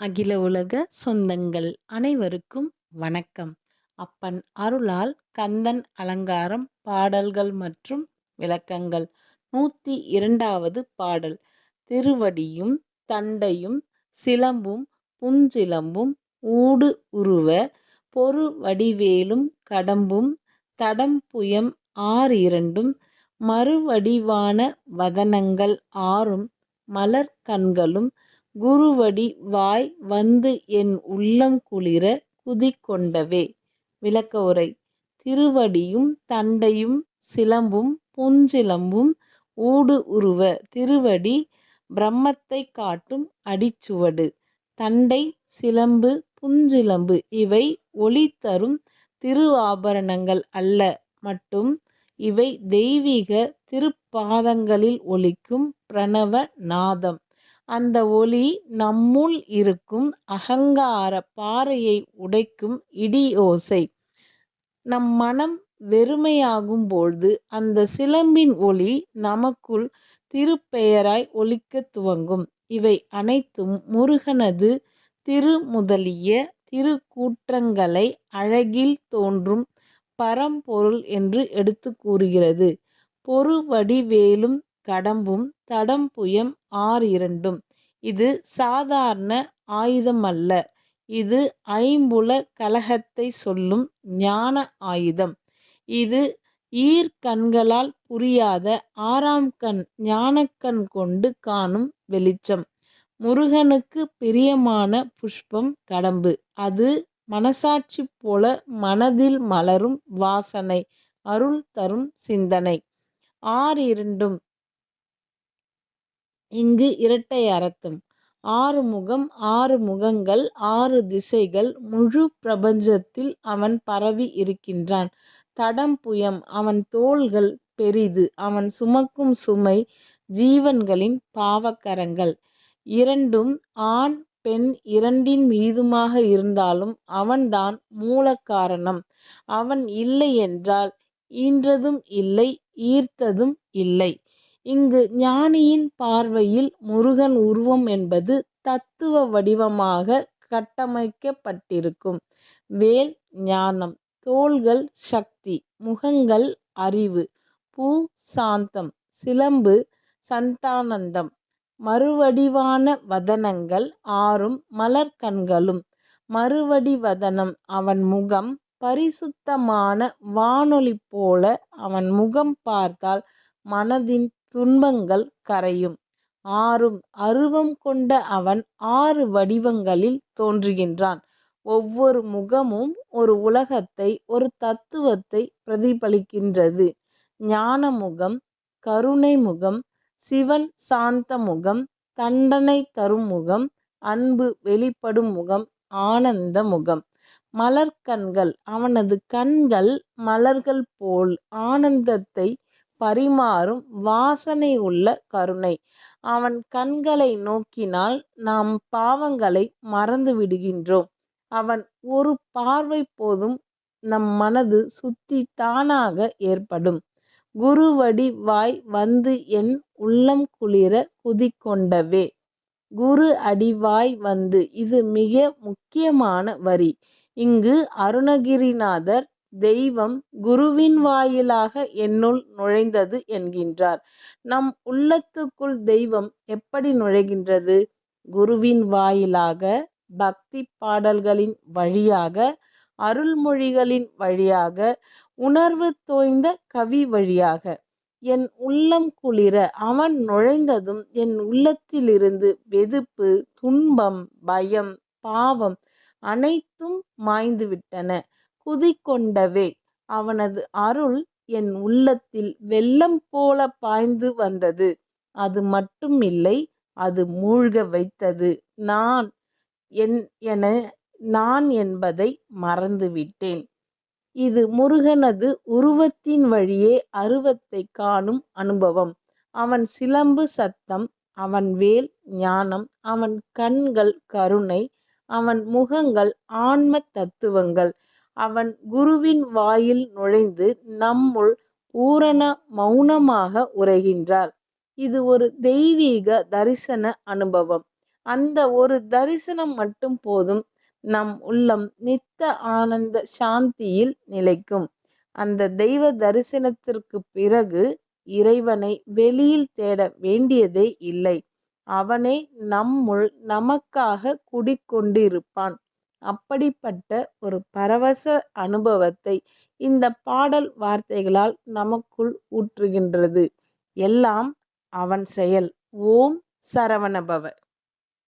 அகில உலக சொந்தங்கள் அனைவருக்கும் வணக்கம். அப்பன் அருளால் கந்தன் அலங்காரம் பாடல்கள் மற்றும் விளக்கங்கள். நூற்றி இரண்டாவது பாடல். திருவடியும் தண்டையும் சிலம்பும் புஞ்சிலம்பும் ஊடு உருவ பொரு வடிவேலும் கடம்பும் தடம்புயம் ஆறிரண்டும் மறுவடிவான வதனங்கள் ஆறும் மலர் கண்களும் குருவடி வாய் வந்து என் உள்ளம் குளிர குதிக்கொண்டவே விளக்க உரை திருவடியும் தண்டையும் சிலம்பும் புஞ்சிலம்பும் ஊடு உருவ திருவடி பிரம்மத்தைக் காட்டும் அடிச்சுவடு. தண்டை சிலம்பு புஞ்சிலம்பு இவை ஒளி தரும் திருவாபரணங்கள் அல்ல மட்டும் இவை தெய்வீக திருப்பாதங்களில் ஒலிக்கும் பிரணவ நாதம். அந்த ஒளி நம்முள் இருக்கும் அகங்கார பாறையை உடைக்கும் இடி ஓசை. நம் மனம் வெறுமையாகும் பொழுது அந்த சிலம்பின் ஒளி நமக்குள் திருப்பெயராய் ஒலிக்கத் துவங்கும். இவை அனைத்தும் முருகனது திருமுதலிய திருக்கூற்றங்களை அழகில் தோன்றும் பரம்பொருள் என்று எடுத்து கூறுகிறது. பொருவடிவேலும் கடம்பும் தடம்புயம் ஆறிரண்டும். இது சாதாரண ஆயுதமல்ல. இது ஐம்புல கலகத்தை சொல்லும் ஞான ஆயுதம். இது ஈர்க்கண்களால் புரியாத ஆறாம் கண் ஞானக்கண் கொண்டு காணும் வெளிச்சம். முருகனுக்கு பிரியமான புஷ்பம் கடம்பு. அது மனசாட்சி போல மனதில் மலரும் வாசனை அருள் தரும் சிந்தனை. ஆறிரண்டும் இங்கு இரட்டை அரத்தம் ஆறு முகம் ஆறு முகங்கள் ஆறு திசைகள் முழு பிரபஞ்சத்தில் அவன் பரவி இருக்கின்றான். தடம்புயம் அவன் தோள்கள் பெரிது அவன் சுமக்கும் சுமை ஜீவன்களின் பாவக்கரங்கள். இரண்டும் ஆண் பெண் இரண்டின் மீதுமாக இருந்தாலும் அவன்தான் மூல காரணம். அவன் இல்லை என்றால் ஈன்றதும் இல்லை ஈர்த்ததும் இல்லை. இங்கு ஞானியின் பார்வையில் முருகன் உருவம் என்பது தத்துவ வடிவமாக கட்டமைக்கப்பட்டிருக்கும். வேல் ஞானம் தோள்கள் சக்தி முகங்கள் அறிவு பூ சாந்தம் சிலம்பு சந்தானந்தம் மறுவடிவான வதனங்கள் ஆறும் மலர் கண்களும். மறுவடி வதனம் அவன் முகம் பரிசுத்தமான வானொலி போல அவன் முகம் பார்த்தால் மனதின் துன்பங்கள் கரையும். ஆறும் அருவம் கொண்ட அவன் ஆறு வடிவங்களில் தோன்றுகின்றான். ஒவ்வொரு முகமும் ஒரு உலகத்தை ஒரு தத்துவத்தை பிரதிபலிக்கின்றது. ஞான முகம் கருணை முகம் சிவன் சாந்த முகம் தண்டனை தரும் முகம் அன்பு வெளிப்படும் முகம் ஆனந்த முகம். மலர் கண்கள் அவனது கண்கள் மலர்கள் போல் ஆனந்தத்தை பரிமாறும் வாசனை உள்ள கருணை. அவன் கண்களை நோக்கினால் நாம் பாவங்களை மறந்து விடுகின்றோம். அவன் ஒரு பார்வை போதும் நம் மனது சுத்தி தானாக ஏற்படும். குருவடி வாய் வந்து என் உள்ளம் குளிர குதிக்கொண்டவே குரு அடிவாய் வந்து இது மிக முக்கியமான வரி. இங்கு அருணகிரிநாதர் தெய்வம் குருவின் வாயிலாக என்னுள் நுழைந்தது என்கின்றார். நம் உள்ளத்துக்குள் தெய்வம் எப்படி நுழைகின்றது? குருவின் வாயிலாக பக்தி பாடல்களின் வழியாக அருள்மொழிகளின் வழியாக உணர்வு தோய்ந்த கவி வழியாக. என் உள்ளம் குளிர அவன் நுழைந்ததும் என் உள்ளத்திலிருந்து வெதுப்பு துன்பம் பயம் பாவம் அனைத்தும் மாய்ந்துவிட்டன. குதிகொண்டவே. அவனது அருள் என் உள்ளத்தில் வெள்ளம் போல பாய்ந்து வந்தது. அது மட்டும் இல்லை அது மூழ்க வைத்தது. நான் என் என நான் என்பதை மறந்துவிட்டேன். இது முருகனது உருவத்தின் வழியே அருவத்தைக் காணும் அனுபவம். அவன் சிலம்பு சத்தம் அவன் வேல் ஞானம் அவன் கண்கள் கருணை அவன் முகங்கள் ஆன்ம தத்துவங்கள். அவன் குருவின் வாயில் நுழைந்து நம்முள் பூரண மௌனமாக உரைகின்றார். இது ஒரு தெய்வீக தரிசன அனுபவம். அந்த ஒரு தரிசனம் மட்டும் போதும் நம் உள்ளம் நித்த ஆனந்த சாந்தியில் நிலைக்கும். அந்த தெய்வ தரிசனத்திற்கு பிறகு இறைவனை வெளியில் தேட வேண்டியதே இல்லை. அவனே நம்முள் நமக்காக குடிக்கொண்டிருப்பான். அப்படிப்பட்ட ஒரு பரவச அனுபவத்தை இந்த பாடல் வார்த்தைகளால் நமக்குள் ஊற்றுகின்றது. எல்லாம் அவன் செயல். ஓம் சரவணபவ.